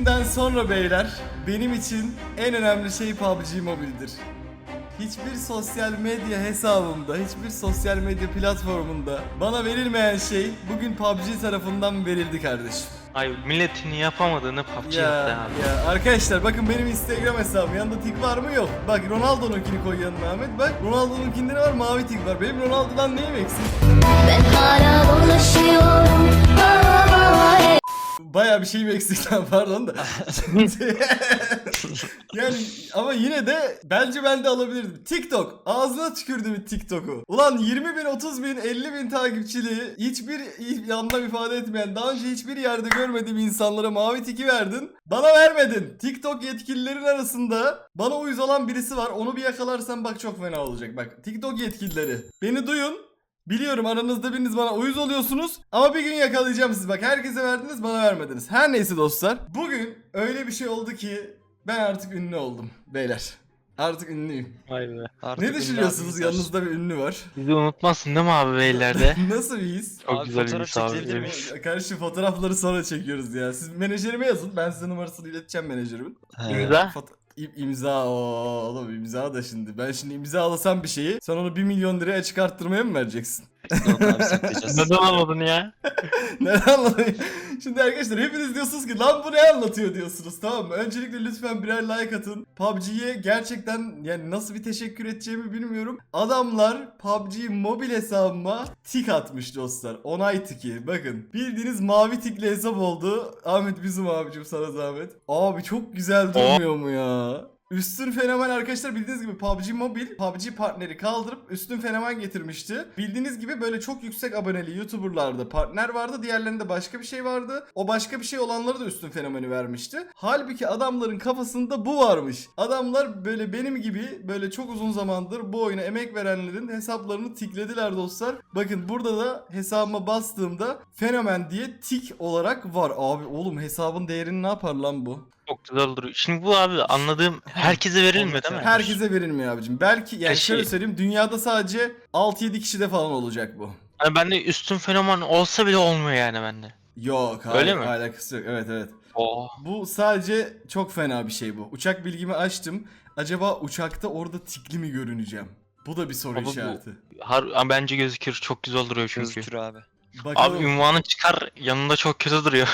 günden sonra beyler benim için en önemli şey PUBG Mobile'dir. Hiçbir sosyal medya hesabımda, hiçbir sosyal medya platformunda bana verilmeyen şey bugün PUBG tarafından verildi kardeşim. Ay milletin yapamadığını PUBG Ya, yaptı abi. ya arkadaşlar bakın benim Instagram hesabım yanında tik var mı yok. Bak Ronaldo'nunkini koy yanına Ahmet bak. Ronaldo'nunkinde ne var mavi tik var. Benim Ronaldo'dan neyim eksik? Ben hala dolaşıyorum. Ay, Baya bir şeyim eksik lan pardon da. yani ama yine de bence ben de alabilirdim. TikTok. Ağzına tükürdü bir TikTok'u. Ulan 20 bin, 30 bin, 50 bin takipçili hiçbir anlam ifade etmeyen daha önce hiçbir yerde görmediğim insanlara mavi tiki verdin. Bana vermedin. TikTok yetkililerin arasında bana uyuz olan birisi var. Onu bir yakalarsan bak çok fena olacak. Bak TikTok yetkilileri. Beni duyun. Biliyorum aranızda biriniz bana uyuz oluyorsunuz ama bir gün yakalayacağım sizi. Bak herkese verdiniz bana vermediniz. Her neyse dostlar. Bugün öyle bir şey oldu ki ben artık ünlü oldum beyler. Artık ünlüyüm. Vay be. Artık ne ünlü düşünüyorsunuz? var. Yanınızda bir ünlü var. Bizi unutmasın değil mi abi beylerde? Nasıl bir his? Çok Abi güzel bir his abi. Kardeşim fotoğrafları sonra çekiyoruz ya. Siz menajerime yazın. Ben size numarasını ileteceğim menajerimin. İmza? Foto- İm- imza o oğlum imza da şimdi. Ben şimdi imzalasam bir şeyi sen onu 1 milyon liraya çıkarttırmaya mı vereceksin? Yok abi saklayacağız. Neden almadın ya? ne anlatayım? Şimdi arkadaşlar hepiniz diyorsunuz ki lan bu ne anlatıyor diyorsunuz tamam mı? Öncelikle lütfen birer like atın. PUBG'ye gerçekten yani nasıl bir teşekkür edeceğimi bilmiyorum. Adamlar PUBG mobil hesabıma tik atmış dostlar. Onay tiki. Bakın bildiğiniz mavi tikli hesap oldu. Ahmet bizim abicim sana zahmet. Abi çok güzel durmuyor mu ya? Üstün fenomen arkadaşlar bildiğiniz gibi PUBG Mobile PUBG partneri kaldırıp üstün fenomen getirmişti. Bildiğiniz gibi böyle çok yüksek aboneli YouTuber'larda partner vardı. Diğerlerinde başka bir şey vardı. O başka bir şey olanlara da üstün fenomeni vermişti. Halbuki adamların kafasında bu varmış. Adamlar böyle benim gibi böyle çok uzun zamandır bu oyuna emek verenlerin hesaplarını tiklediler dostlar. Bakın burada da hesabıma bastığımda fenomen diye tik olarak var. Abi oğlum hesabın değerini ne yapar lan bu? Çok güzel duruyor. Şimdi bu abi anladığım herkese verilmiyor değil mi? Herkese verilmiyor abicim. Belki yani Ya şey- şöyle söyleyeyim dünyada sadece 6-7 kişide falan olacak bu. Hani bende üstün fenomen olsa bile olmuyor yani bende. Yok Öyle hayır, mi? alakası yok. Evet evet. Oh. Bu sadece çok fena bir şey bu. Uçak bilgimi açtım. Acaba uçakta orada tikli mi görüneceğim? Bu da bir soru Ama bu- işareti. Har bence gözükür. Çok güzel duruyor çünkü. Gözükür abi. Bakalım. Abi ünvanı çıkar yanında çok kötü duruyor.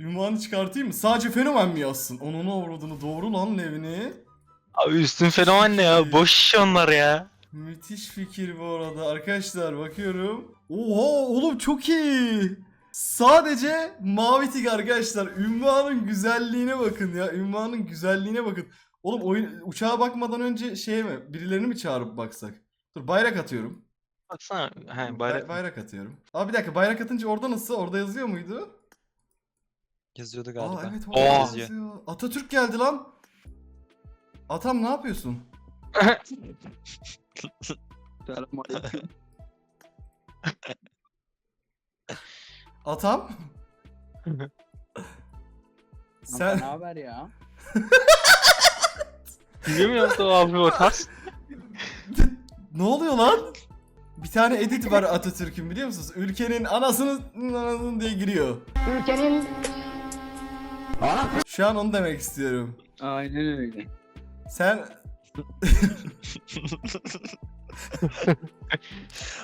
Ünvanı çıkartayım mı? Sadece fenomen mi yazsın? Onun avradını doğru lan evini. Abi üstün fenomen ne ya? Boş iş onlar ya. Müthiş fikir bu arada. Arkadaşlar bakıyorum. Oha oğlum çok iyi. Sadece mavi tik arkadaşlar. Ünvanın güzelliğine bakın ya. Ünvanın güzelliğine bakın. Oğlum oyun uçağa bakmadan önce şeye mi? Birilerini mi çağırıp baksak? Dur bayrak atıyorum. Baksana. He Bay- bayrak. bayrak atıyorum. Abi bir dakika bayrak atınca orada nasıl? Orada yazıyor muydu? Yazıyordu galiba. Aa evet orada Yazıyor. yazıyor. Atatürk geldi lan. Atam ne yapıyorsun? Selamünaleyküm. Atam? Sen... Sen Ne haber ya? Biliyor musun abi o tas? Ne oluyor lan? Bir tane edit var Atatürk'ün biliyor musunuz? Ülkenin anasını anasını diye giriyor. ülkenin Şu an onu demek istiyorum. Aynen öyle. Sen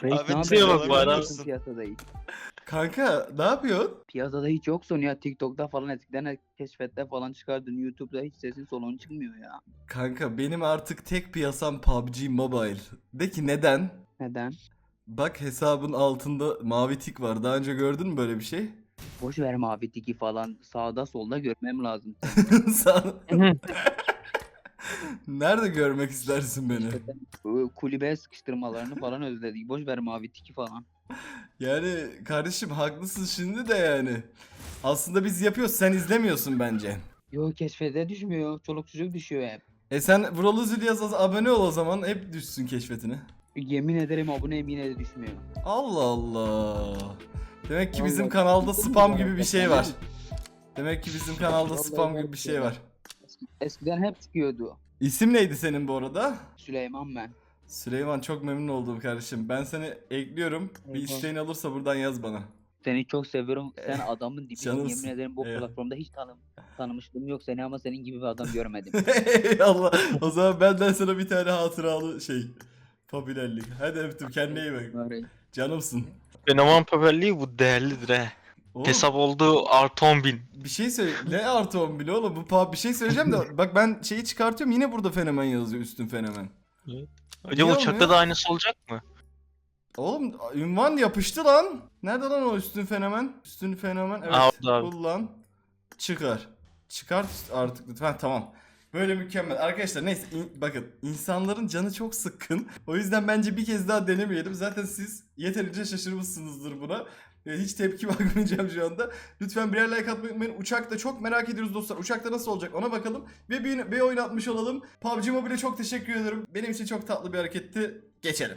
Reis, Abi ne bak bu adam. Yoksun Piyasada hiç. kanka ne yapıyorsun? Piyasada hiç yoksun ya. TikTok'ta falan eskiden keşfette falan çıkardın. YouTube'da hiç sesin solun çıkmıyor ya. Kanka benim artık tek piyasam PUBG Mobile. De ki neden? Neden? Bak hesabın altında mavi tik var. Daha önce gördün mü böyle bir şey? Boş ver mavi tiki falan. Sağda solda görmem lazım. Nerede görmek istersin beni? Bu Kulübeye sıkıştırmalarını falan özledik. Boş ver mavi tiki falan. Yani kardeşim haklısın şimdi de yani. Aslında biz yapıyoruz sen izlemiyorsun bence. Yo keşfete düşmüyor. Çoluk çocuk düşüyor hep. E sen Vural Üzül yaz abone ol o zaman hep düşsün keşfetine. Yemin ederim abone yine de düşmüyor. Allah Allah. Demek ki bizim kanalda spam gibi bir şey var. Demek ki bizim kanalda spam gibi bir şey var. Eski- Eskiden hep çıkıyordu. İsim neydi senin bu arada? Süleyman ben. Süleyman çok memnun oldum kardeşim. Ben seni ekliyorum. Bir isteğin olursa buradan yaz bana. Seni çok seviyorum. Sen adamın dibisin. Yemin ederim bu platformda hiç tanım tanımışlığım yok seni ama senin gibi bir adam görmedim. Allah. O zaman benden sana bir tane hatıralı şey. Popülerlik. Hadi öptüm kendine iyi bak. Canımsın. Fenomen popülerliği bu değerlidir he. Oğlum, Hesap oldu artı 10 bin. bir şey söyle. Ne artı 10 bin oğlum? Bu pa- bir şey söyleyeceğim de bak ben şeyi çıkartıyorum yine burada fenomen yazıyor üstün fenomen. Hocam Niye uçakta olmuyor? da aynısı olacak mı? Oğlum ünvan yapıştı lan. Nerede lan o üstün fenomen? Üstün fenomen. Evet. Aa, orada abi. Kullan. Çıkar. Çıkart artık lütfen tamam. Böyle mükemmel. Arkadaşlar neyse in- bakın insanların canı çok sıkkın. O yüzden bence bir kez daha denemeyelim. Zaten siz yeterince şaşırmışsınızdır buna. Ee, Hiç tepki bakmayacağım şu anda. Lütfen birer like atmayı unutmayın. Uçakta çok merak ediyoruz dostlar. Uçakta nasıl olacak ona bakalım. Ve bir, bir oyun atmış olalım. PUBG Mobile'e çok teşekkür ederim. Benim için çok tatlı bir hareketti. Geçelim.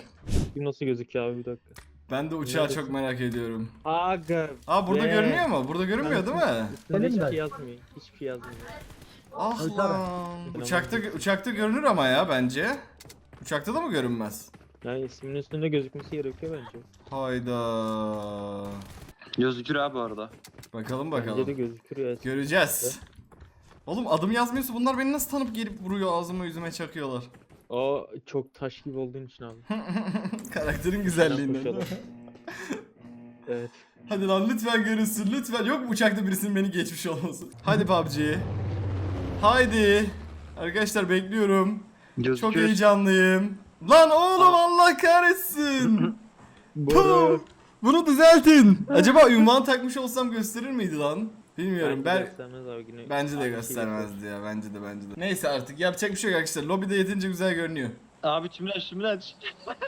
Nasıl gözüküyor abi bir dakika. Ben de uçağı Neredesin? çok merak ediyorum. Aga. Aa burada be. görünüyor mu? Burada görünmüyor değil mi? Hiçbir şey yazmıyor. Hiçbir şey yazmıyor. Ah lan. Uçakta uçakta görünür ama ya bence. Uçakta da mı görünmez? Yani isminin üstünde gözükmesi gerekiyor bence. Hayda. Gözükür abi orada. Bakalım Bence de bakalım. gözükür ya. Göreceğiz. Oğlum adım yazmıyorsa bunlar beni nasıl tanıp gelip vuruyor ağzıma yüzüme çakıyorlar. O çok taş gibi olduğun için abi. Karakterin güzelliğinden. değil mi? Koşalım. evet. Hadi lan lütfen görünsün lütfen. Yok mu uçakta birisinin beni geçmiş olması? Hadi PUBG. Haydi. Arkadaşlar bekliyorum. Gözükür. Çok heyecanlıyım. Lan oğlum Allah kahretsin. Puh! Bunu düzeltin. Acaba ünvan takmış olsam gösterir miydi lan? Bilmiyorum. Bence Ben göstermez abi yine. bence de şey göstermezdi ya. Bence de bence de. Neyse artık yapacak bir şey yok arkadaşlar. Lobide yetince güzel görünüyor. Abi tümleç tümleç.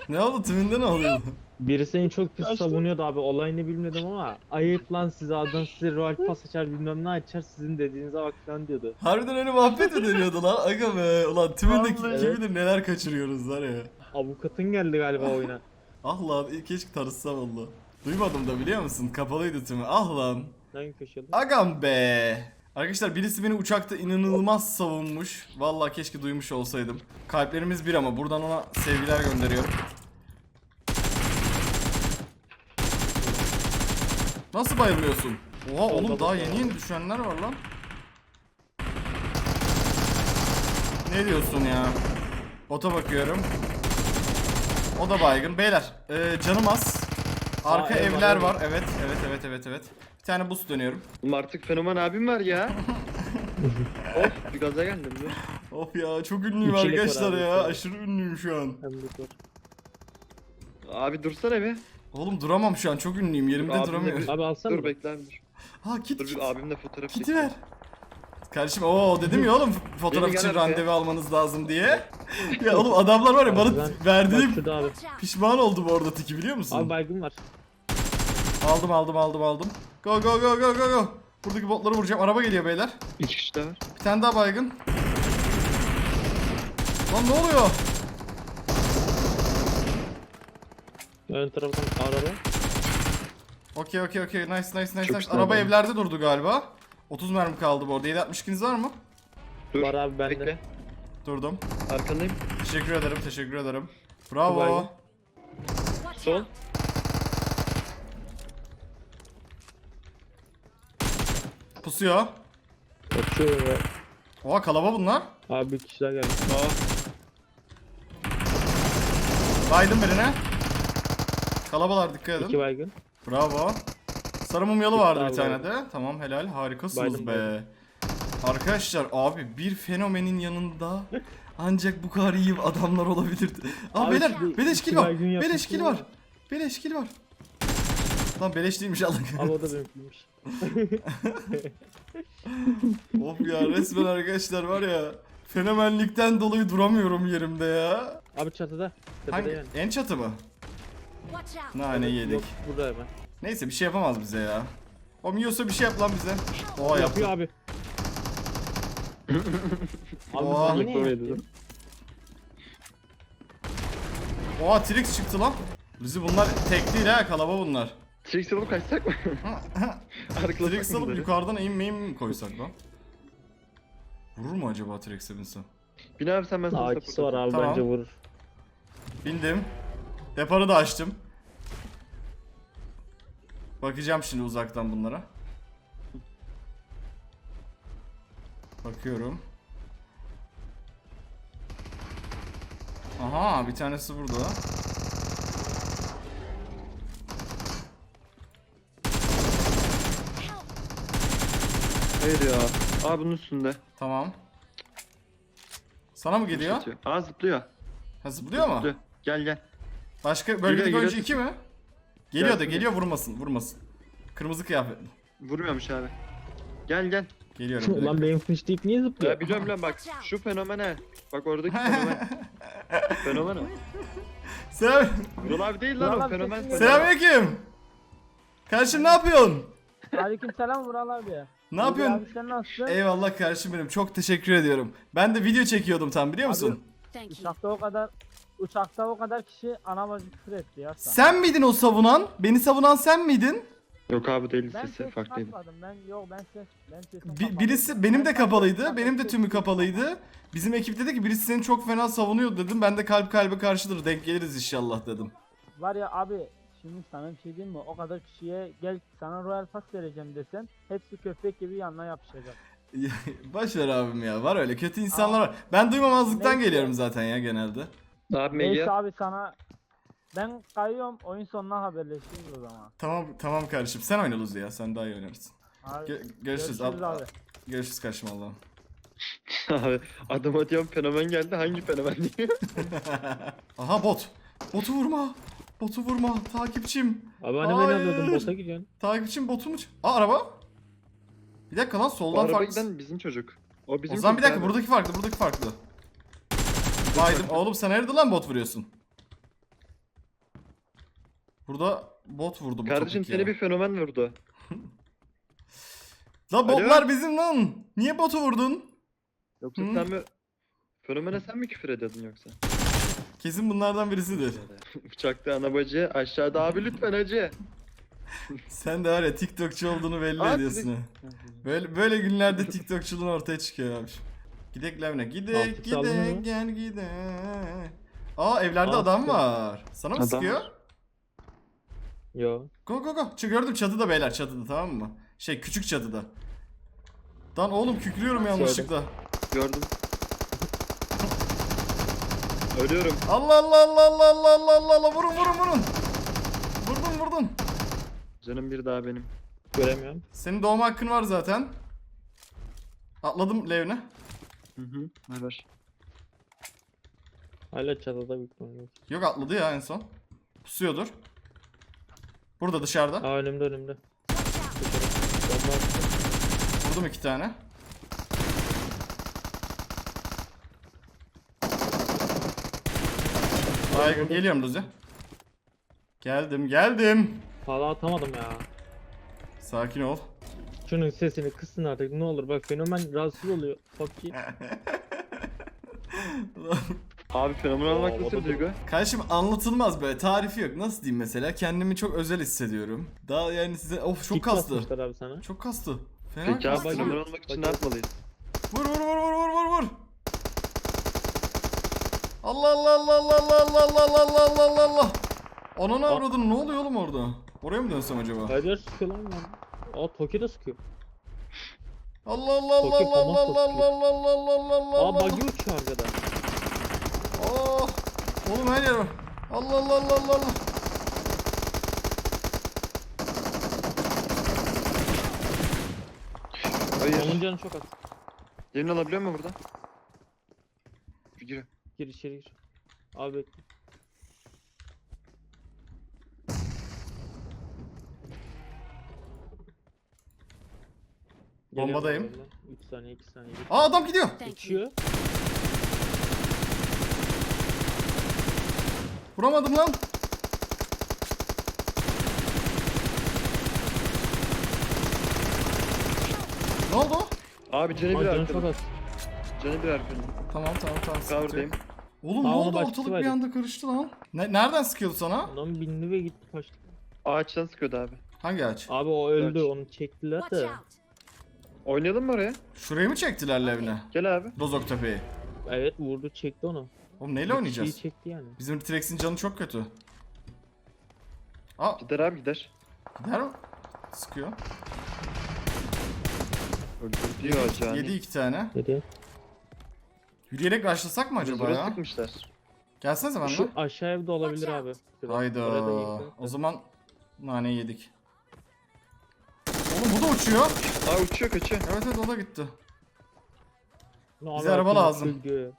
Ne oldu? Tümünde ne oluyor? Biri seni çok pis savunuyordu abi. Olayını bilmedim ama ayıp lan size adam size rol pas açar bilmem ne açar sizin dediğinize bak lan diyordu. Harbiden öyle muhabbet mi deniyordu lan? Aga be. Ulan tümündeki Vallahi. kim bilir neler kaçırıyoruz var ya. Avukatın geldi galiba oyuna. Ah lan keşke tanışsam valla. Duymadım da biliyor musun? Kapalıydı tümü. Ah lan. Hangi köşede? Agam be. Arkadaşlar birisi beni uçakta inanılmaz savunmuş. Vallahi keşke duymuş olsaydım. Kalplerimiz bir ama buradan ona sevgiler gönderiyorum. Nasıl bayılıyorsun? Oha oğlum daha yeni yeni düşenler var lan. Ne diyorsun ya? Bota bakıyorum. O da baygın. Beyler e, canım az. Arka Aa, evler ev var. var. Evet evet evet evet evet. Bir tane boost dönüyorum. Oğlum artık fenomen abim var ya. of bir gaza geldim ya. Of ya çok ünlüyüm İkilik var arkadaşlar abi, ya. tabii. Aşırı ünlüyüm şu an. Hem de var. Abi dursana be. Oğlum duramam şu an. Çok ünlüyüm. Yerimde Abimle duramıyorum. Abi alsana. Dur bekle abi dur. Ha kit Dur kit. bir abimle fotoğraf Kiti ver. Kardeşim o dedim ya oğlum fotoğraf Yeni için gel arkaya. randevu almanız lazım diye. ya oğlum adamlar var ya bana Abi ben- Bak verdiğim şurada abi. pişman oldu bu arada tiki biliyor musun? Abi baygın var. Aldım aldım aldım aldım. Go go go go go go. Buradaki botları vuracağım. Araba geliyor beyler. İki kişi daha var. Bir tane daha baygın. Lan ne oluyor? Ön taraftan araba. Okey okey okey. Nice nice nice Çok nice. güzel Araba baygın. evlerde durdu galiba. 30 mermi kaldı bu arada. 762'niz var mı? Dur. Var abi bende. Bekle. Durdum. Arkandayım. Teşekkür ederim, teşekkür ederim. Bravo. Sol. Pusuyor. Kaçıyor ya. Oha kalaba bunlar. Abi bir kişi daha geldi. Baydım birine. Kalabalar dikkat edin. İki baygın. Bravo. Sarı mumyalı vardı bir tane de. Tamam helal harikasınız Baydım, be. baydım. Arkadaşlar abi bir fenomenin yanında ancak bu kadar iyi adamlar olabilirdi. Aa Abi beyler şimdi beleş iki kill var. baygın Beleş yapmış kill ya. var. Beleş kill var. Lan beleş değilmiş Allah. Abi o da benimkiymiş. of ya resmen arkadaşlar var ya. Fenomenlikten dolayı duramıyorum yerimde ya. Abi çatıda. Tepede Hangi? yani. En çatı mı? Nane yedik. Yok burada hemen. Neyse bir şey yapamaz bize ya. O yiyorsa bir şey yap lan bize. Oha yaptı. Yapıyor abi. abi Oha. sana? Oha Trix çıktı lan. Bizi bunlar tek değil ha kalaba bunlar. Trix alıp kaçsak mı? Arklasak Trix alıp bunları? yukarıdan aim maim mi koysak lan? Vurur mu acaba Trix'e binsem? Bin abi sen ben sana Akisi support var abi Tamam. bence vurur. Bindim. Deparı da açtım. Bakacağım şimdi uzaktan bunlara. Bakıyorum. Aha bir tanesi burada. Hayır ya. Aa bunun üstünde. Tamam. Sana mı geliyor? Atıyor. Aa zıplıyor. Ha zıplıyor mu? Zıplıyor. Gel gel. Başka bölgedeki Geliyor, oyuncu geliyor. 2 mi? Geliyor da Gel. geliyor vurmasın vurmasın. Kırmızı kıyafetli. Vurmuyormuş abi. Gel gel. Geliyorum. bir Ulan dakika. benim niye zıplıyor? Ya biliyorum lan bak şu fenomene. Bak oradaki fenomen. fenomen o. Selam. Vural abi değil lan Vural o abi fenomen. kesin fenomen. Selamünaleyküm. Kardeşim ne yapıyorsun? Aleyküm selam Vural abi. Ne yapıyorsun? Abi nasılsın? Eyvallah kardeşim benim. Çok teşekkür ediyorum. Ben de video çekiyordum tam biliyor musun? Uçakta o kadar uçakta o kadar kişi ana bacı küfür etti ya. sana. Sen miydin o savunan? Beni savunan sen miydin? Yok abi değil Ben sesi ses farklıydı. Ben yok ben ses ben sesim Bi- kapalı. birisi benim de kapalıydı. Benim de tümü kapalıydı. Bizim ekip dedi ki birisi seni çok fena savunuyor dedim. Ben de kalp kalbe karşıdır. Denk geliriz inşallah dedim. Var ya abi şimdi sana bir şey diyeyim mi? O kadar kişiye gel sana royal pass vereceğim desen hepsi köpek gibi yanına yapışacak. Boş ver abim ya. Var öyle kötü insanlar var. Ben duymamazlıktan Neyse. geliyorum zaten ya genelde. Abi Neyse Megi. abi sana ben kayıyorum oyun sonuna haberleşiriz o zaman. Tamam tamam kardeşim. Sen oyna Luzi ya. Sen daha iyi oynarsın. Abi, Gö- görüşürüz. görüşürüz Al- abi. Görüşürüz kardeşim Allah'ım. Abi adama diyorum fenomen geldi. Hangi fenomen diyor? Aha bot. Botu vurma. Botu vurma. Takipçim. Abi hani ben Hayır. alıyordum bota gidiyorsun. Takipçim botu mu? ç- Aa araba. Bir dakika lan soldan araba farklı. giden bizim çocuk. O bizim O zaman bir dakika buradaki farklı buradaki farklı. Baydım. Oğlum sen nerede lan bot vuruyorsun? Burada bot vurdu bu Kardeşim topik ya. seni bir fenomen vurdu. La botlar bizim lan. Niye botu vurdun? Yoksa Hı? sen mi... Fenomene sen mi küfür ediyordun yoksa? Kesin bunlardan birisidir. Uçakta ana bacı, aşağıda abi lütfen acı. Sen de var ya TikTokçu olduğunu belli Abi, ediyorsun. Böyle böyle günlerde TikTokçuluğun ortaya çıkıyor abi. Gidek Levne. Gidek gidek gel gidek. Aa evlerde Altı adam var. Sana mı Adam sıkıyor? Yo. Go go go. Çık gördüm çatıda beyler çatıda tamam mı? Şey küçük çatıda. Lan oğlum kükrüyorum yanlışlıkla. Gördüm. Ölüyorum. Allah Allah Allah Allah Allah Allah Allah Allah vurun vurun vurun. Vurdun vurdun. Canım bir daha benim. Göremiyorum. Senin doğma hakkın var zaten. Atladım Levne. Hı hı. Ver ver. Hala çatıda ihtimalle. Yok atladı ya en son. Pusuyordur. Burada dışarıda. Aa önümde önümde. Bomba attı. Vurdum iki tane. Baygın geliyorum Luzi. Geldim geldim. Hala atamadım ya. Sakin ol. Şunun sesini kısın artık ne olur bak fenomen rahatsız oluyor. Fuck you. Abi fenomen olmak nasıl bir duygu? Kardeşim anlatılmaz böyle tarifi yok. Nasıl diyeyim mesela kendimi çok özel hissediyorum. Daha yani size of çok Kick kastı. basmışlar abi sana. Çok kastı. Fena Peki abi kastı. fenomen olmak için ne yapmalıyız? Vur vur vur vur vur vur vur. Allah Allah Allah Allah Allah Allah Allah Allah Allah Allah Allah. Ananı Aa. avradın ne oluyor oğlum orada? Oraya mı dönsem acaba? Hayır sıkıyor lan lan. Aa Toki de sıkıyor. Allah Allah Allah Toki Allah Allah famas Allah sıkıyor. Allah Allah Allah Allah Aa Allah. buggy uçuyor arkada. Oh. Oğlum her yer var. Allah Allah Allah Allah Allah. Hayır. Onun canı çok az. Yemin alabiliyor mu burada? Gir. Gir içeri gir. Abi bekle. Bombadayım. abi ben. 3 saniye 2 saniye. Aa adam gidiyor. Uçuyor. Vuramadım lan. Ne oldu? Abi canı bir Aa, canı çok arkada. az. Canı bir arkada. Tamam tamam tamam. sıkıntı yok. Cover'dayım. Oğlum ne onu oldu ortalık bir anda karıştı lan. Ne, nereden sıkıyordu sana? Adam bindi ve gitti kaçtı. Ağaçtan sıkıyordu abi. Hangi ağaç? Abi o öldü Kaç. onu çektiler de. Oynayalım mı oraya? Şurayı mı çektiler Levne? Gel abi. Rozok Tepe'yi. Evet vurdu çekti onu. Oğlum neyle Bir oynayacağız? kişiyi çekti yani. Bizim T-Rex'in canı çok kötü. Aa Gider abi gider. gider mi? Sıkıyor. Öldürdü ya Cani. Yedi iki tane. Dedi. Yürüyerek başlasak mı acaba Acaba ya? sıkmışlar. Gelsenize benimle. Şu aşağı evde olabilir abi. Şurada. Hayda. Orada. O zaman nane yedik. Oğlum bu da uçuyor. Aa uçuyor kaçıyor. Evet evet o da gitti. Ne Bize abi, araba lazım. geliyor.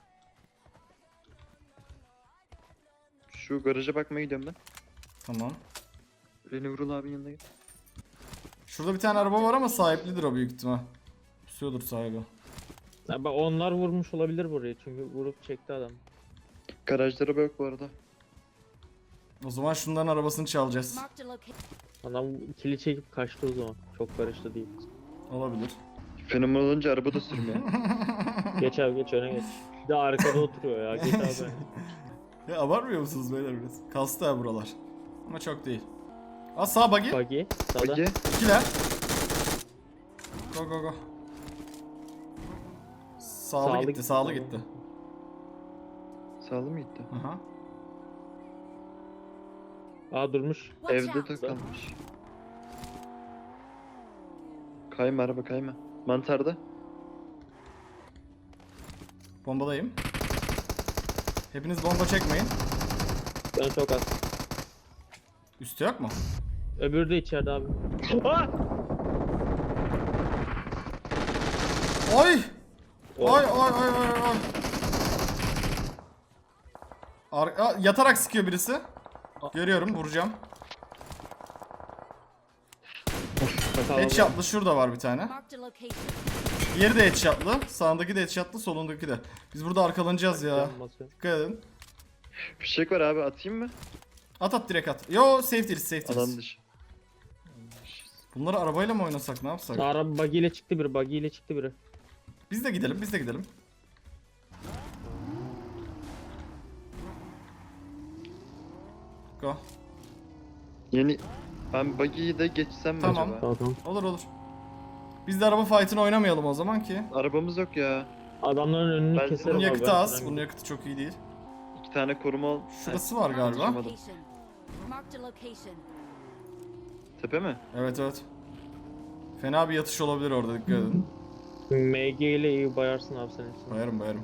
Şu garaja bakmaya gidiyorum ben. Tamam. Reni Vurul abinin yanına git. Şurada bir tane araba var ama sahiplidir o büyük ihtimal. Pusuyordur sahibi. Ya onlar vurmuş olabilir burayı çünkü vurup çekti adam. Garajda araba yok bu arada. O zaman şunların arabasını çalacağız. Marked a location. Adam kili çekip kaçtı o zaman. Çok karıştı değil. Olabilir. Fenomen olunca araba da sürmüyor. Geç abi geç öne geç. Bir de arkada oturuyor ya. Geç abi. Ya abarmıyor musunuz beyler biraz? Kastı ha buralar. Ama çok değil. Aa sağ buggy. Buggy. Sağda. Ege İkiler. Go go go. Sağlı, Sağlı gitti, gitti, sağlı gitti. sağlı mı gitti? Aha. Aa durmuş. Evde kalmış. Kayma araba kayma. Mantarda. Bombadayım. Hepiniz bomba çekmeyin. Ben çok az. Üstü yok mu? Öbürü de içeride abi. Aa! Ay! Ay ay ay ay ay. Ar- Aa, yatarak sıkıyor birisi. Görüyorum, vuracağım. Headshot'lı şurada var bir tane. Diğeri de headshot'lı. Sağındaki de headshot'lı, solundaki de. Biz burada arkalanacağız ya. Dikkat edin. Fişek var abi atayım mı? At at direkt at. Yo safe değiliz, safe değiliz. Alan dışı. Bunları arabayla mı oynasak ne yapsak? Araba buggy ile çıktı biri. Buggy ile çıktı biri. Biz de gidelim, biz de gidelim. Go. Yeni ben buggy'yi de geçsem mi Tamam. acaba? Tamam. Olur olur. Biz de araba fight'ını oynamayalım o zaman ki. Arabamız yok ya. Adamların önünü Ben- keserim Bunun abi, yakıtı az, bunun yakıtı çok iyi değil. İki tane koruma ol. Şurası var galiba. Marked a location. Tepe mi? Evet evet. Fena bir yatış olabilir orada dikkat edin. MG ile iyi bayarsın abi sen hepsini. Bayarım bayarım.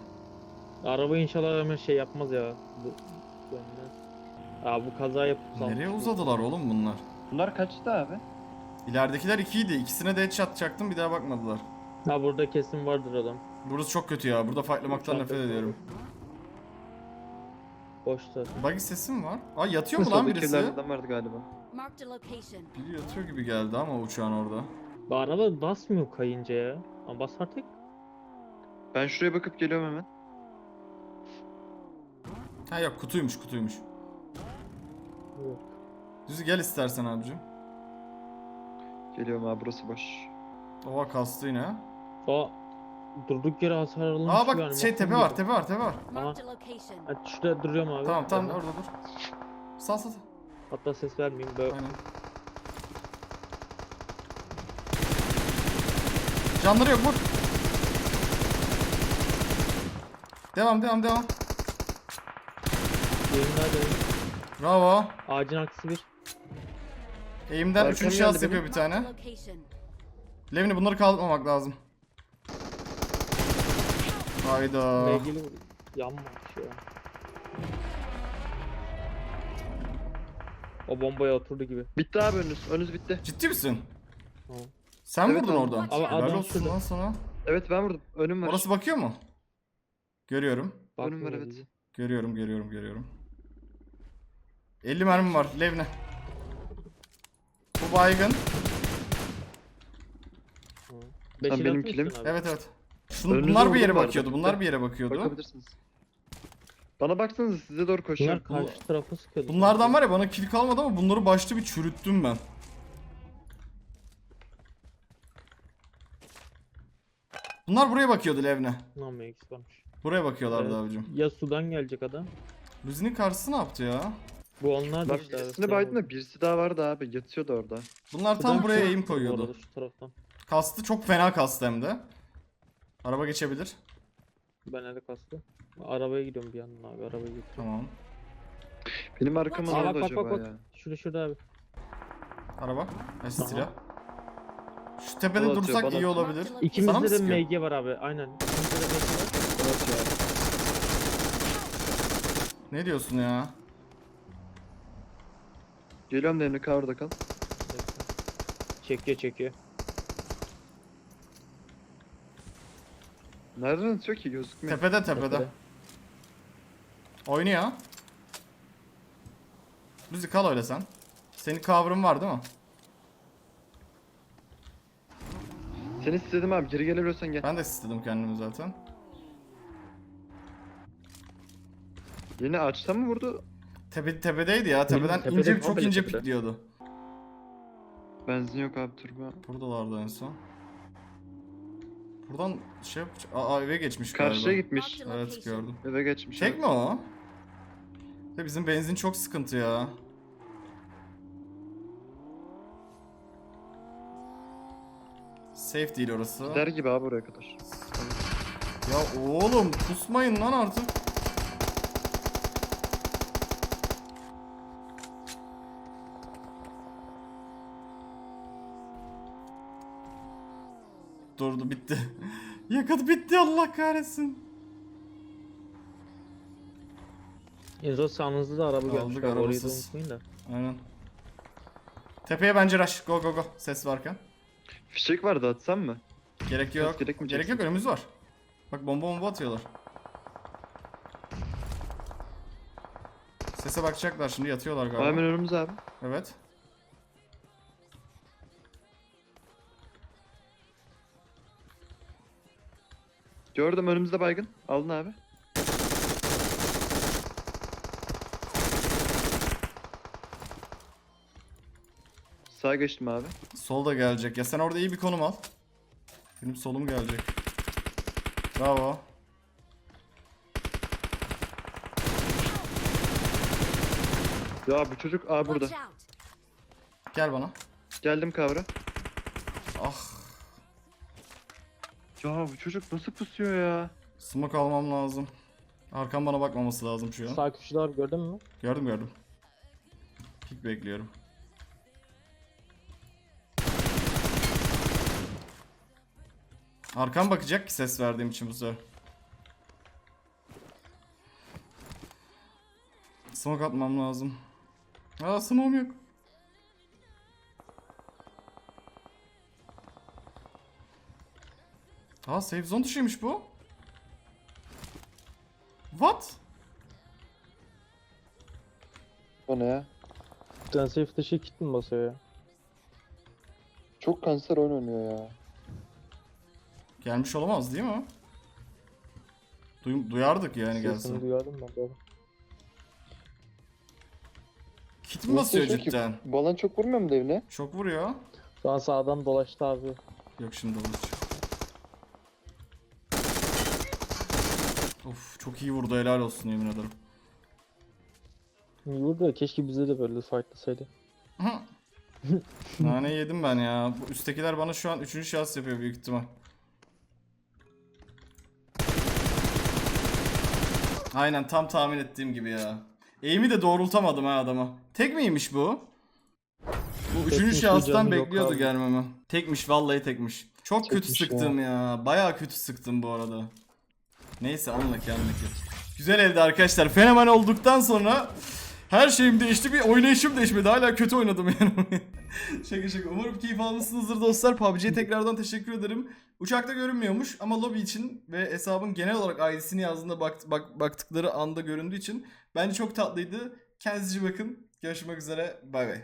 Araba inşallah hemen şey yapmaz ya. Bu. Aa bu kaza yapıp Nereye uzadılar oğlum bunlar? Bunlar kaçtı abi? İleridekiler ikiydi. İkisine de headshot çaktım bir daha bakmadılar. Ha burada kesin vardır adam. Burası çok kötü ya. Burada fightlamaktan nefret ediyorum. Boşta. Buggy sesi mi var? Aa yatıyor mu lan birisi? evlerden vardı galiba. Biri yatıyor gibi geldi ama uçağın orada. Bu araba basmıyor kayınca ya. Ama bas artık. Ben şuraya bakıp geliyorum hemen. Ha yok kutuymuş kutuymuş. Yok. Düz gel istersen abicim. Geliyorum abi burası boş. Oha kastı yine. O durduk yere hasar alınmış. Aa bak şey tepe var tepe var tepe var. Marked a location. Ha, şurada duruyorum abi. Tamam tamam orada dur. Sal sal. Hatta ses vermeyeyim. Böyle. Aynen. Canları yok vur. Devam devam devam. Dönüyor. Bravo. Ağacın arkası bir. Eğimden Arkam üçüncü geldi şans benim. yapıyor bir tane. Levni bunları kaldırmamak lazım. Hayda. ilgili yanmamış ya. O bombaya oturdu gibi. Bitti abi önünüz. Önünüz bitti. Ciddi misin? Tamam. Sen Evet vurdun abi. oradan. Ama Helal adam olsun lan sana. Evet ben vurdum. Önüm var. Orası bakıyor mu? Görüyorum. Önüm var evet. Görüyorum, görüyorum, görüyorum. 50 mermi var. Levne. Bu baygın. İl benim kilim. Evet evet. Şunu, Önünüze bunlar bir vurdum yere bu arada. bakıyordu. Bunlar bir yere bakıyordu. Bakabilirsiniz. Bana baksanıza size doğru Bunlar koşuyorum. karşı tarafa sıkıyordu. Bunlardan var ya bana kill kalmadı ama bunları başta bir çürüttüm ben. Bunlar buraya bakıyordu Levne. Lan varmış. Buraya bakıyorlardı Evet. abicim. Ya sudan gelecek adam. Luzi'nin karşısı ne yaptı ya? Bu onlar da Ben işte baydım da birisi daha vardı abi. Yatıyordu orada. Bunlar Sudan tam buraya eğim bu koyuyordu. arada Şu taraftan. Kastı çok fena kastı hem de. Araba geçebilir. Ben ele kastı. Arabaya gidiyorum bir yandan abi. Arabaya gidiyorum. Tamam. Benim arkama Aa ne bak oldu bak bak acaba bak. ya? Şurada şurada abi. Araba. Aha. silah. Şu tepede Bana atıyor, dursak bana iyi atıyor. olabilir. Sana mı İkimizde de sıkıyor? MG var abi. Aynen. İkimizde de MG var. Evet ya. Ne diyorsun ya? Geliyorum Emre cover'da kal. Çekiyor çekiyor. Nereden atıyor ki gözükmüyor. Tepede tepede. Oynuyor. Luzi kal öyle sen. Senin cover'ın var değil mi? Seni istedim abi geri gelebiliyorsan gel. Ben de istedim kendimi zaten. Yeni ağaçta mı vurdu? Tepe, tepedeydi ya. Tepeden tepede, ince çok ince tepede. pikliyordu. Benzin yok abi turbo. Buradalardı en son. Buradan şey yap... Aa eve geçmiş Karşıya galiba. gitmiş. Evet gördüm. Eve geçmiş. Tek abi. mi o? Ya bizim benzin çok sıkıntı ya. Safe değil orası. Gider gibi abi oraya kadar. Ya oğlum pusmayın lan artık. Durdu bitti. Yakıt bitti Allah kahretsin. Enzo sağınızda da araba Aldık, Orayı da arabasız. unutmayın da. Aynen. Tepeye bence rush. Go go go. Ses varken. Fişek vardı atsam mı? Gerek yok. direkt mi Gerek yok önümüz var. Bak bomba bomba atıyorlar. Sese bakacaklar şimdi yatıyorlar galiba. Hemen önümüz abi. Evet. Gördüm önümüzde baygın. Aldın abi. Sağa geçtim abi. Sol da gelecek. Ya sen orada iyi bir konum al. Benim solum gelecek. Bravo. Ya bu çocuk aa burada. Gel bana. Geldim kavra. Ah. Ya bu çocuk nasıl pusuyor ya? Smoke almam lazım. Arkam bana bakmaması lazım şu an. Sağ köşede abi gördün mü? Gördüm gördüm. Pick bekliyorum. Arkam bakacak ki ses verdiğim için bu sefer. Smoke atmam lazım. Aa smoke'um yok. Aa save zone dışıymış bu. What? O ne ya? Bir tane safe dışı kit mi basıyor ya? Çok kanser oyun oynuyor ya. Gelmiş olamaz değil mi? Duy- duyardık yani Sesini gelse. duyardım ben doğru. Kit mi basıyor yaşıyor ki? cidden? Bu alan çok vurmuyor mu devine? Çok vuruyor. Şu an sağdan dolaştı abi. Yok şimdi olur. Of çok iyi vurdu helal olsun yemin ederim. Vurdu da keşke bize de böyle fightlasaydı. Hı. Nane yedim ben ya. Bu üsttekiler bana şu an 3. şahıs yapıyor büyük ihtimal. Aynen tam tahmin ettiğim gibi ya. Eğimi de doğrultamadım ha adama. Tek miymiş bu? Bu üçüncü Tekmiş, şahıstan bekliyordu gelmemi. Tekmiş vallahi tekmiş. Çok kötü Tekmiş ya. sıktım ya. Bayağı kötü sıktım bu arada. Neyse anlaki anlaki. Güzel evde arkadaşlar. Fenomen olduktan sonra her şeyim değişti. Bir oynayışım değişmedi. Hala kötü oynadım yani. şaka şaka. Umarım keyif almışsınızdır dostlar. PUBG'ye tekrardan teşekkür ederim. Uçakta görünmüyormuş ama lobi için ve hesabın genel olarak ID'sini yazdığında bak, bak, baktıkları anda göründüğü için bence çok tatlıydı. Kendinize bakın. Görüşmek üzere. Bay bay.